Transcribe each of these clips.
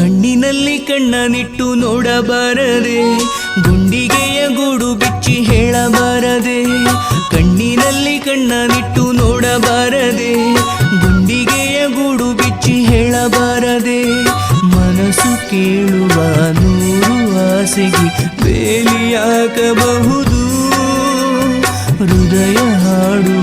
ಕಣ್ಣಿನಲ್ಲಿ ಕಣ್ಣನಿಟ್ಟು ನೋಡಬಾರದೆ, ಗುಂಡಿಗೆಯ ಗೂಡು ಬಿಚ್ಚಿ ಹೇಳಬಾರದೆ, ಕಣ್ಣಿನಲ್ಲಿ ಕಣ್ಣನಿಟ್ಟು ನೋಡಬಾರದೆ, ಗುಂಡಿಗೆಯ ಗೂಡು ಬಿಚ್ಚಿ ಹೇಳಬಾರದೆ. ಮನಸ್ಸು ಕೇಳುವ ನೂರು ಆಸೆಗೆ ಬೇಲಿಯಾಕಬಹುದು ಹೃದಯ ಹಾಡುವ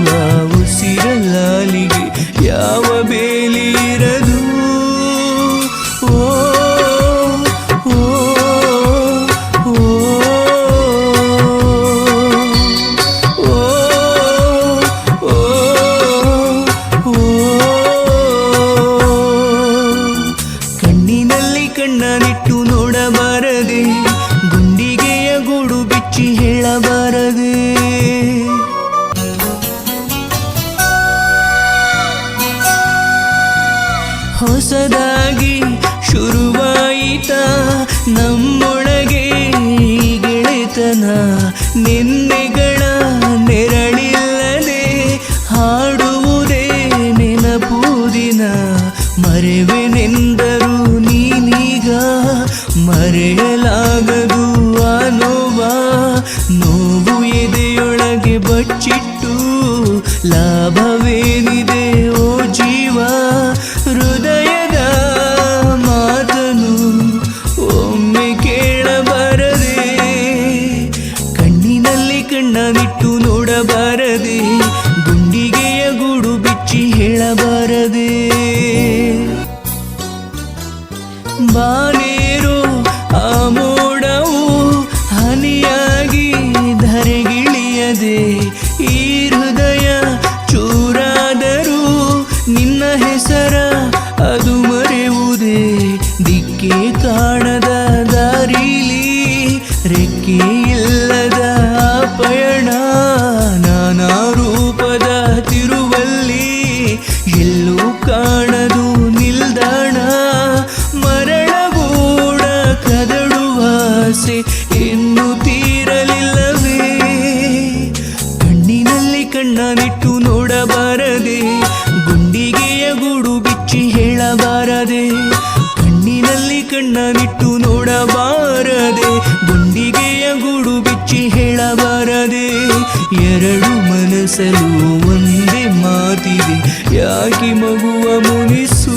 ಹೊಸದಾಗಿ ಶುರುವಾಯಿತ. ನಮ್ಮೊಳಗೆ ಗೆಳೆತನ ನಿನ್ನೆಗಳ ನೆರಳಿಲ್ಲದೆ ಹಾಡುವುದೇ ನೆನಪು ದಿನ. ಮರೆವೆನೆಂದರು ನೀನೀಗ ಮರೆಯಲಾಗದು ಆ ನೋವ ನೋವು ಎದೆಯೊಳಗೆ ಬಚ್ಚಿಟ್ಟು ಹೇಳಬಾರದೆ? ಬಾನೇರು ಆ ಮೋಡವು ಹನಿಯಾಗಿ ಧರೆಗಿಳಿಯದೆ, ಈ ಹೃದಯ ಚೂರಾದರೂ ನಿನ್ನ ಹೆಸರ ಅದು ಮರೆಯುವುದೇ? ದಿಕ್ಕೇ ಕಾಣದ ದಾರಿಲಿ ರೆಕ್ಕೆ ಗೂಡು ಬಿಚ್ಚಿ ಹೇಳಬಾರದೆ, ಕಣ್ಣಿನಲ್ಲಿ ಕಣ್ಣನಿಟ್ಟು ನೋಡಬಾರದೆ, ಗುಂಡಿಗೆಯ ಗೂಡು ಬಿಚ್ಚಿ ಹೇಳಬಾರದೆ, ಎರಡು ಮನಸ್ಸಲು ಒಂದೇ ಮಾತಿದೆ, ಯಾಕೆ ಮಗುವ ಮುನಿಸ?